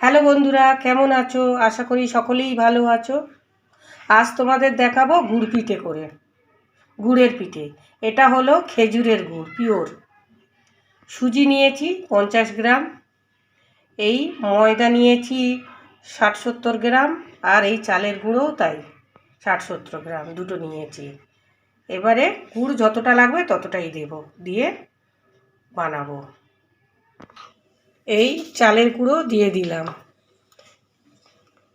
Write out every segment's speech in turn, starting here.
Hello বন্ধুরা, কেমন আছো? আশা করি সকলেই ভালো আছো। আজ তোমাদের দেখাবো গুড় পিঠে করে, গুড়ের পিঠে। এটা হলো খেজুরের গুড়, পিওর। সুজি নিয়েছি পঞ্চাশ গ্রাম, এই ময়দা নিয়েছি ষাট সত্তর গ্রাম, আর এই চালের গুঁড়োও তাই ষাট সত্তর গ্রাম, দুটো নিয়েছি। এবারে গুড় যতটা লাগবে ততটাই দেব, দিয়ে বানাবো। এই চালের গুঁড়ো দিয়ে দিলাম।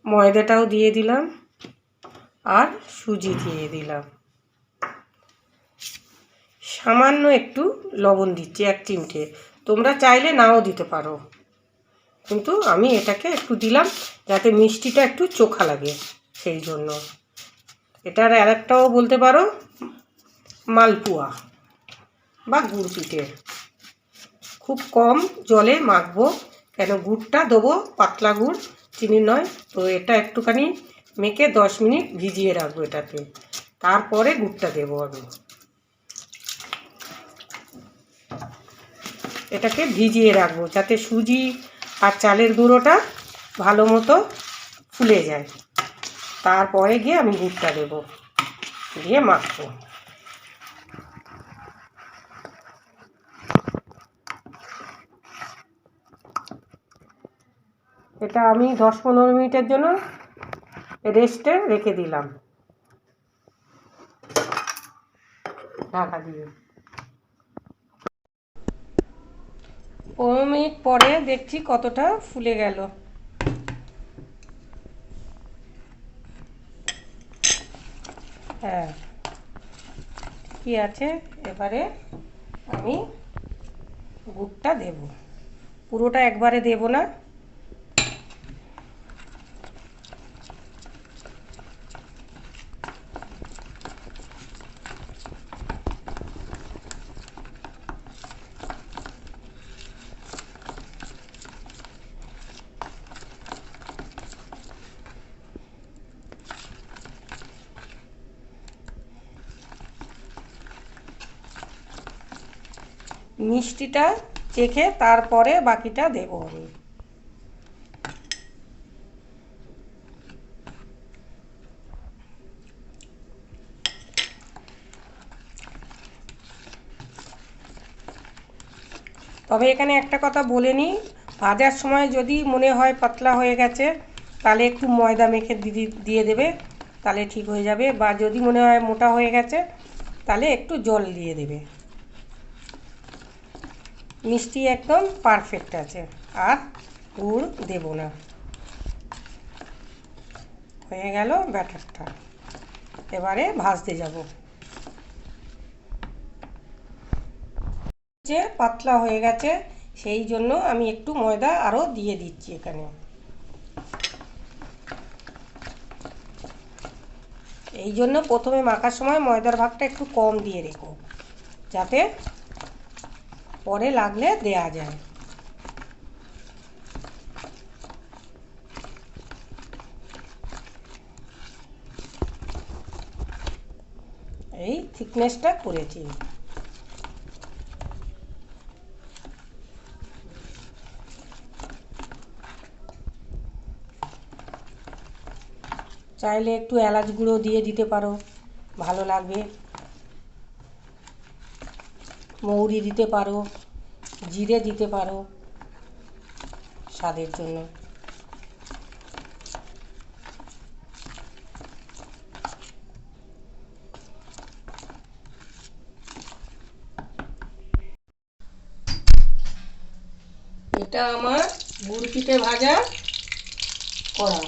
ময়দাটাও দিয়ে দিলাম আর সুজি দিয়ে দিলাম। সামান্য একটু লবণ দিচ্ছি, এক চিমটে। তোমরা চাইলে নাও দিতে পারো। কিন্তু আমি এটাকে একটু দিলাম যাতে মিষ্টিটা একটু চোখা লাগে সেই জন্য। এটার আর একটাও বলতে পারো, মালপুয়া বা গুড় পিঠে। খুব কম জলে মাখবো। কেন গুড়টা দেবো, পাতলা গুড়, চিনি নয়। তো এটা একটুখানি মেখে দশ মিনিট ভিজিয়ে রাখব এটাতে। তারপরে গুড়টা দেবো আমি। এটাকে ভিজিয়ে রাখব যাতে সুজি আর চালের গুঁড়োটা ভালো মতো ফুলে যায়। তারপরে গিয়ে আমি গুড়টা দেবো। দিয়ে মাখবো। এটা আমি দশ পনেরো মিনিটের জন্য রেস্টে রেখে দিলাম। ঢাকা দিয়ে। পনেরো মিনিট পরে দেখছি কতটা ফুলে গেল। হ্যাঁ কি আছে? এবারে আমি গুড়টা দেব। পুরোটা একবারে দেব না। মিষ্টিটা চেখে তারপরে বাকিটা দেবো আমি। তবে এখানে একটা কথা বলে নিই, ভাজার সময় যদি মনে হয় পাতলা হয়ে গেছে, তাহলে একটু ময়দা মেখে দিয়ে দেবে, তাহলে ঠিক হয়ে যাবে। বা যদি মনে হয় মোটা হয়ে গেছে, তাহলে একটু জল দিয়ে দেবে। মিষ্টি একদম পারফেক্ট আছে। আর গুড় দেব না। হয়ে গেল ব্যাটারটা। এবারে ভাজতে যাব। যে পাতলা হয়ে গেছে, সেই জন্য আমি একটু ময়দা আরও দিয়ে দিচ্ছি এখানে। এই জন্য প্রথমে মাখার সময় ময়দার ভাগটা একটু কম দিয়ে রেখো। যাতে পরে লাগলে দেয়া যায়। এই থিকনেসটা করেছি। চাইলে একটু এলাচ গুঁড়ো দিয়ে দিতে পারো, ভালো লাগবে। মৌরি দিতে পারো জিরে দিতে পারো স্বাদের জন্য। এটা আমার গুড় পিঠে ভাজা করা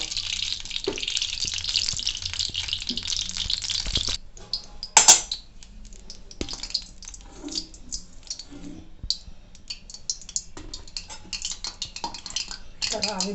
আগে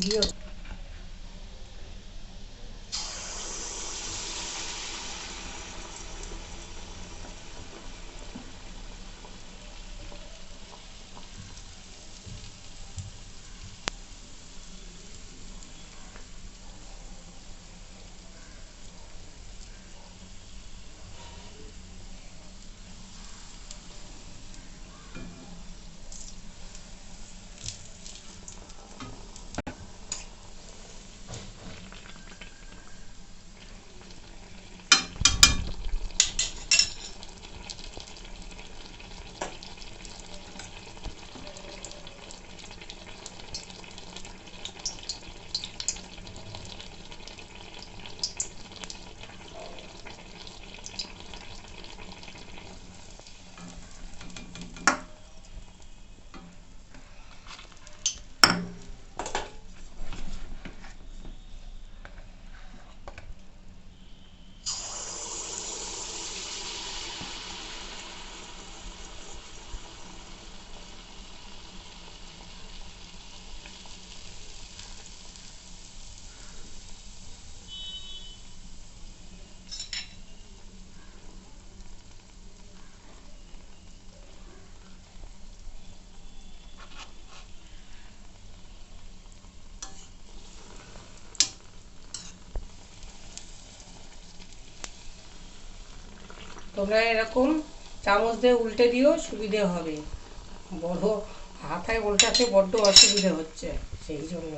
তোমরা এরকম চামচ দিয়ে উল্টে দিও, সুবিধে হবে। বড় হাতায় উল্টাতে বড্ড অসুবিধে হচ্ছে, সেই জন্য।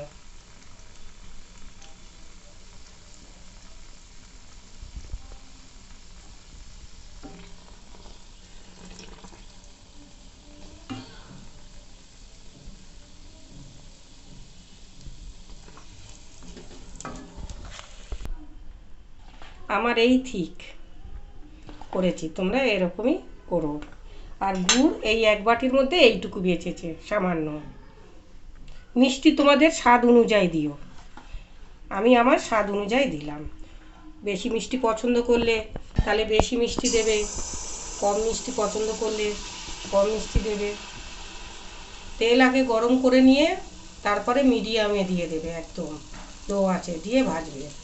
আমার এই ঠিক করেছি, তোমরা এরকমই করো। আর গুড় এই এক বাটির মধ্যে এইটুকু বেঁচেছে, সামান্য। মিষ্টি তোমাদের স্বাদ অনুযায়ী দিও। আমি আমার স্বাদ অনুযায়ী দিলাম। বেশি মিষ্টি পছন্দ করলে তাহলে বেশি মিষ্টি দেবে, কম মিষ্টি পছন্দ করলে কম মিষ্টি দেবে। তেল আগে গরম করে নিয়ে তারপরে মিডিয়ামে দিয়ে দেবে একদম। লো আছে, দিয়ে ভাজবে।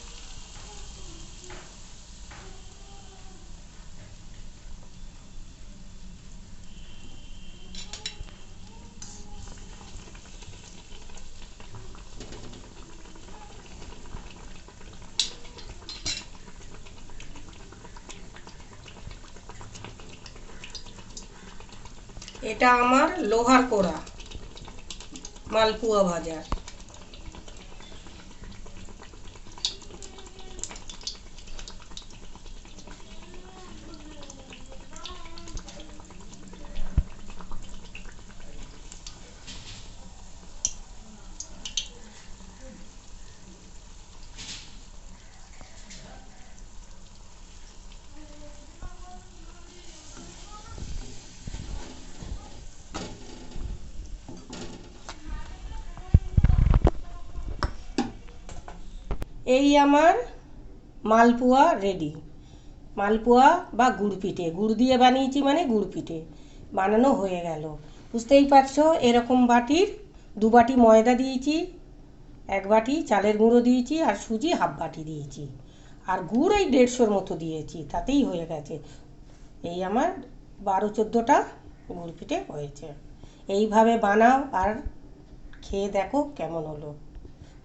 এটা আমার লোহার কোড়া মালপুয়া ভাজার। এই আমার মালপোয়া রেডি মালপোয়া বা গুড় পিঠে গুড় দিয়ে বানিয়েছি মানে গুড় পিঠে বানানো হয়ে গেল। বুঝতেই পারছ, এরকম বাটির দু বাটি ময়দা দিয়েছি, এক বাটি চালের গুঁড়ো দিয়েছি আর সুজি হাফ বাটি দিয়েছি। আর গুড় এই দেড়শোর মতো দিয়েছি, তাতেই হয়ে গেছে। এই আমার বারো চোদ্দোটা গুড় পিঠে হয়েছে। এইভাবে বানাও আর খেয়ে দেখো কেমন হলো।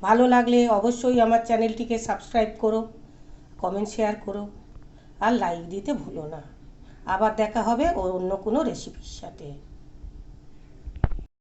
ভালো লাগলে অবশ্যই আমার চ্যানেলটিকে সাবস্ক্রাইব করো কমেন্ট শেয়ার করো, আর লাইক দিতে ভুলো না। আবার দেখা হবে অন্য কোনো রেসিপির সাথে।